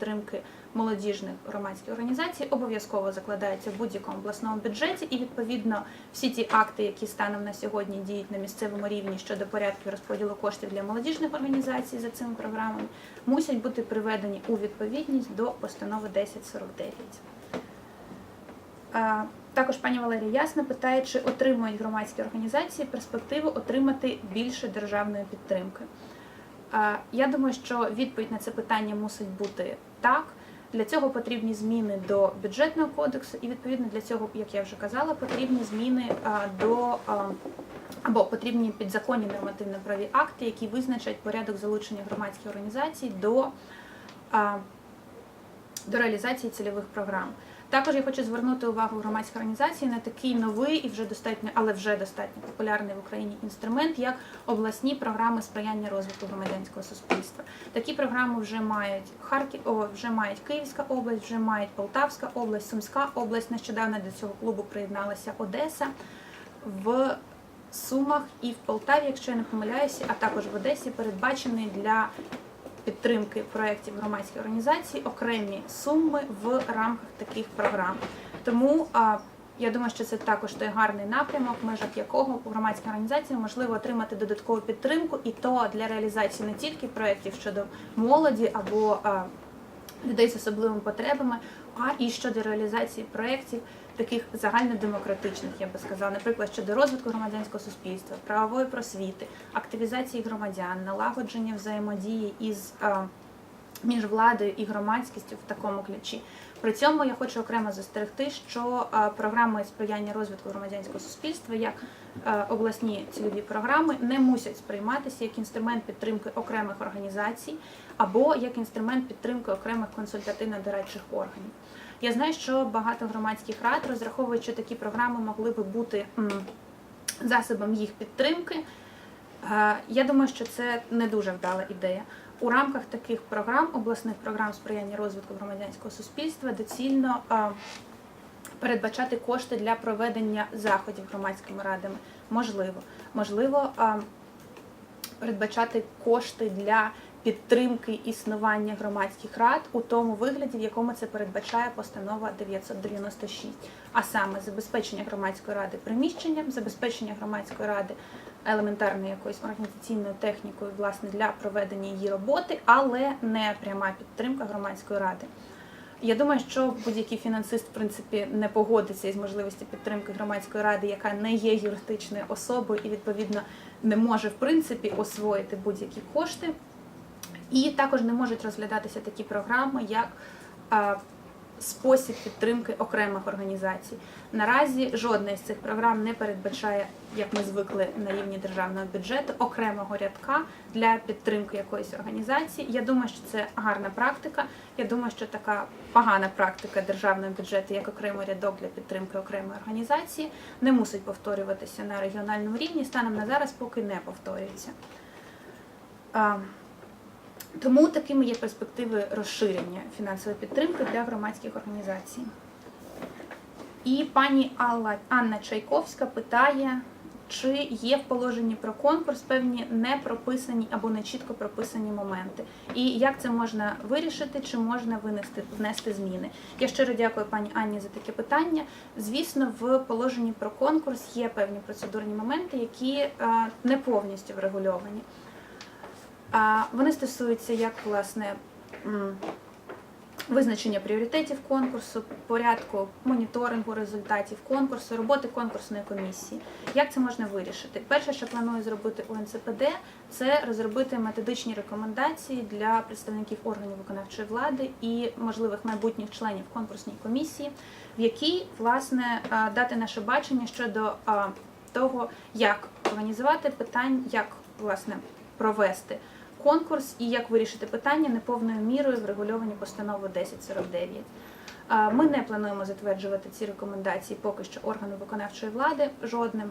підтримки молодіжних громадських організацій обов'язково закладається в будь-якому обласному бюджеті, і відповідно всі ті акти, які станом на сьогодні діють на місцевому рівні щодо порядку розподілу коштів для молодіжних організацій за цими програмами, мусять бути приведені у відповідність до постанови 1049. Також пані Валерія Ясна питає, чи отримують громадські організації перспективу отримати більше державної підтримки. Я думаю, що відповідь на це питання мусить бути так. Для цього потрібні зміни до бюджетного кодексу, і відповідно для цього, як я вже казала, потрібні зміни до або потрібні підзаконні нормативно-праві акти, які визначать порядок залучення громадських організацій до, до реалізації цільових програм. Також я хочу звернути увагу громадських організацій на такий новий і вже достатньо, але вже достатньо популярний в Україні інструмент, як обласні програми сприяння розвитку громадянського суспільства. Такі програми вже мають Харків, вже мають Київська область, вже мають Полтавська область, Сумська область. Нещодавно до цього клубу приєдналася Одеса. В Сумах і в Полтаві, якщо я не помиляюся, а також в Одесі передбачений для підтримки проєктів громадських організацій окремі суми в рамках таких програм. Тому я думаю, що це також той гарний напрямок, в межах якого громадські організації можливо отримати додаткову підтримку, і то для реалізації не тільки проєктів щодо молоді або людей з особливими потребами, а і щодо реалізації проєктів таких загальнодемократичних, я би сказала, наприклад, щодо розвитку громадянського суспільства, правової просвіти, активізації громадян, налагодження взаємодії із між владою і громадськістю в такому ключі. При цьому я хочу окремо застерегти, що програми сприяння розвитку громадянського суспільства, як обласні цільові програми, не мусять сприйматися як інструмент підтримки окремих організацій або як інструмент підтримки окремих консультативно-дорадчих органів. Я знаю, що багато громадських рад розраховують, що такі програми могли би бути засобом їх підтримки. Е, Я думаю, що це не дуже вдала ідея. У рамках таких програм, обласних програм сприяння розвитку громадянського суспільства, доцільно е, передбачати кошти для проведення заходів громадськими радами. Можливо, можливо, е, передбачати кошти для підтримки існування громадських рад у тому вигляді, в якому це передбачає постанова 996, а саме забезпечення громадської ради приміщенням, забезпечення громадської ради елементарною якоюсь організаційною технікою власне для проведення її роботи, але не пряма підтримка громадської ради. Я думаю, що будь-який фінансист, в принципі, не погодиться із можливості підтримки громадської ради, яка не є юридичною особою і відповідно не може в принципі освоїти будь-які кошти. І також не можуть розглядатися такі програми, як спосіб підтримки окремих організацій. Наразі жодна з цих програм не передбачає, як ми звикли на рівні державного бюджету, окремого рядка для підтримки якоїсь організації. Я думаю, що це гарна практика. Я думаю, що така погана практика державного бюджету, як окремий рядок для підтримки окремої організації, не мусить повторюватися на регіональному рівні. Станом на зараз поки не повторюється. Тому такими є перспективи розширення фінансової підтримки для громадських організацій. І пані Алла Анна Чайковська питає, чи є в положенні про конкурс певні не прописані або не чітко прописані моменти, і як це можна вирішити, чи можна винести внести зміни. Я щиро дякую пані Анні за таке питання. Звісно, в положенні про конкурс є певні процедурні моменти, які е, не повністю врегульовані. Вони стосуються як власне визначення пріоритетів конкурсу, порядку моніторингу результатів конкурсу, роботи конкурсної комісії. Як це можна вирішити? Перше, що планую зробити у НЦПД, це розробити методичні рекомендації для представників органів виконавчої влади і можливих майбутніх членів конкурсної комісії, в якій власне дати наше бачення щодо того, як організувати питань, як власне провести конкурс і як вирішити питання неповною мірою врегульовані постановою 1049. Ми не плануємо затверджувати ці рекомендації поки що органу виконавчої влади жодним.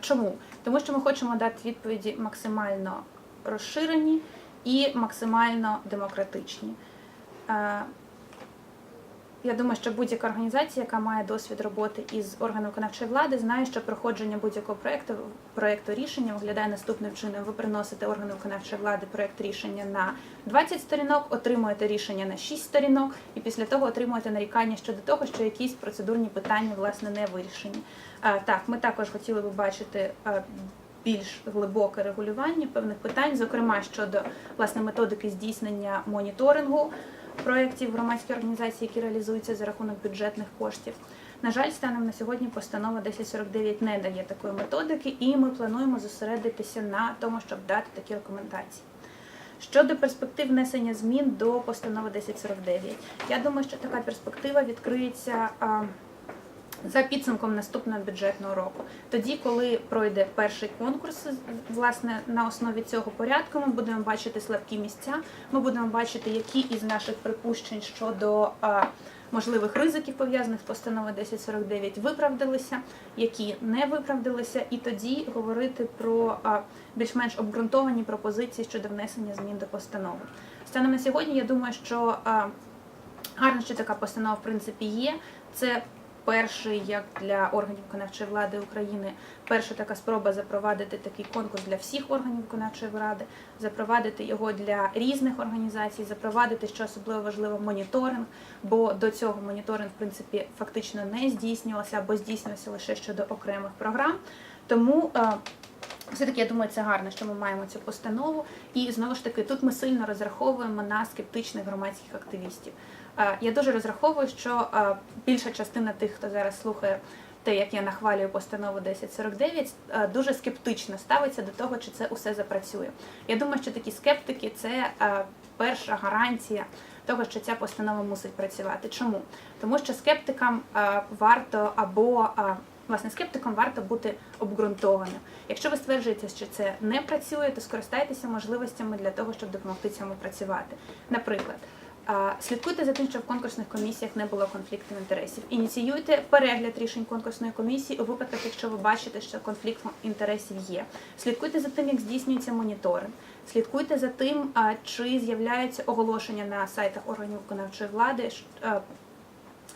Чому? Тому що ми хочемо дати відповіді максимально розширені і максимально демократичні. Я думаю, що будь-яка організація, яка має досвід роботи із органом виконавчої влади, знає, що проходження будь-якого проекту проекту рішення виглядає наступним чином. Ви приносите органу виконавчої влади проект рішення на 20 сторінок, отримуєте рішення на 6 сторінок, і після того отримуєте нарікання щодо того, що якісь процедурні питання власне не вирішені. Так, ми також хотіли би бачити. Більш глибоке регулювання певних питань, зокрема щодо власне методики здійснення моніторингу проєктів громадської організації, які реалізуються за рахунок бюджетних коштів. На жаль, станом на сьогодні постанова 1049 не дає такої методики, і ми плануємо зосередитися на тому, щоб дати такі рекомендації. Щодо перспектив внесення змін до постанови 1049, я думаю, що така перспектива відкриється. За підсумком наступного бюджетного року, тоді, коли пройде перший конкурс, власне на основі цього порядку, ми будемо бачити слабкі місця. Ми будемо бачити, які із наших припущень щодо можливих ризиків пов'язаних з постановою 1049 виправдалися, які не виправдалися, і тоді говорити про більш-менш обґрунтовані пропозиції щодо внесення змін до постанови. Станом на сьогодні, я думаю, що гарно, що така постанова в принципі є. Це перший, як для органів виконавчої влади України, перша така спроба запровадити такий конкурс для всіх органів виконавчої влади, запровадити його для різних організацій, запровадити, що особливо важливо, моніторинг, бо до цього моніторинг, в принципі, фактично не здійснювався або здійснювався лише щодо окремих програм. Тому е, все-таки я думаю, це гарно, що ми маємо цю постанову. І знову ж таки, тут ми сильно розраховуємо на скептичних громадських активістів. Е, Я дуже розраховую, що е, більша частина тих, хто зараз слухає те, як я нахвалюю постанову 1049, е, дуже скептично ставиться до того, чи це усе запрацює. Я думаю, що такі скептики це перша гарантія того, що ця постанова мусить працювати. Чому? Тому що скептикам варто або Власне, скептиком варто бути обґрунтованим. Якщо ви стверджуєте, що це не працює, то скористайтеся можливостями для того, щоб допомогти цьому працювати. Наприклад, слідкуйте за тим, щоб в конкурсних комісіях не було конфліктів інтересів. Ініціюйте перегляд рішень конкурсної комісії у випадках, якщо ви бачите, що конфлікт інтересів є. Слідкуйте за тим, як здійснюється моніторинг. Слідкуйте за тим, чи з'являються оголошення на сайтах органів виконавчої влади.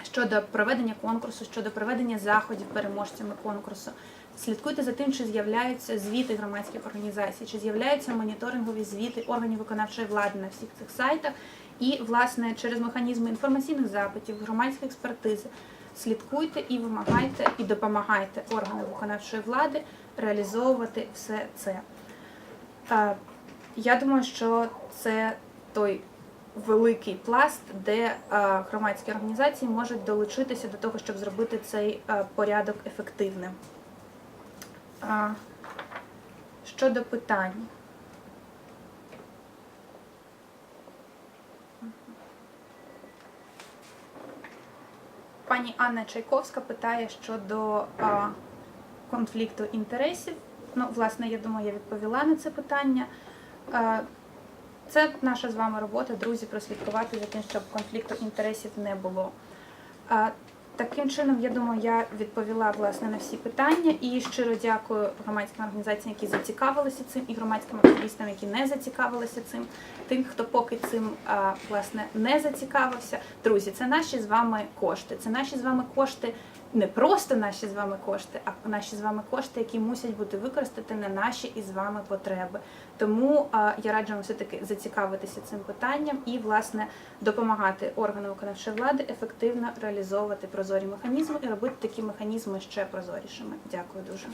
Щодо проведення конкурсу, щодо проведення заходів переможцями конкурсу. Слідкуйте за тим, чи з'являються звіти громадських організацій, чи з'являються моніторингові звіти органів виконавчої влади на всіх цих сайтах, і, власне, через механізми інформаційних запитів, громадської експертизи. Слідкуйте і вимагайте, і допомагайте органам виконавчої влади реалізовувати все це. Е, Я думаю, що це той великий пласт, де е, громадські організації можуть долучитися до того, щоб зробити цей е, порядок ефективним. Щодо питань. Пані Анна Чайковська питає щодо а, конфлікту інтересів. Ну, власне, я думаю, я відповіла на це питання. Це наша з вами робота, друзі, прослідкувати за тим, щоб конфлікту інтересів не було. Таким чином, я думаю, я відповіла власне на всі питання і щиро дякую громадським організаціям, які зацікавилися цим, і громадським активістам, які не зацікавилися цим. Тим, хто поки цим власне не зацікавився. Друзі, це наші з вами кошти. Це наші з вами кошти. Не просто наші з вами кошти, а наші з вами кошти, які мусять бути використані на наші із вами потреби. Тому я раджу вам все таки зацікавитися цим питанням і власне допомагати органам виконавчої влади ефективно реалізовувати прозорі механізми і робити такі механізми ще прозорішими. Дякую дуже.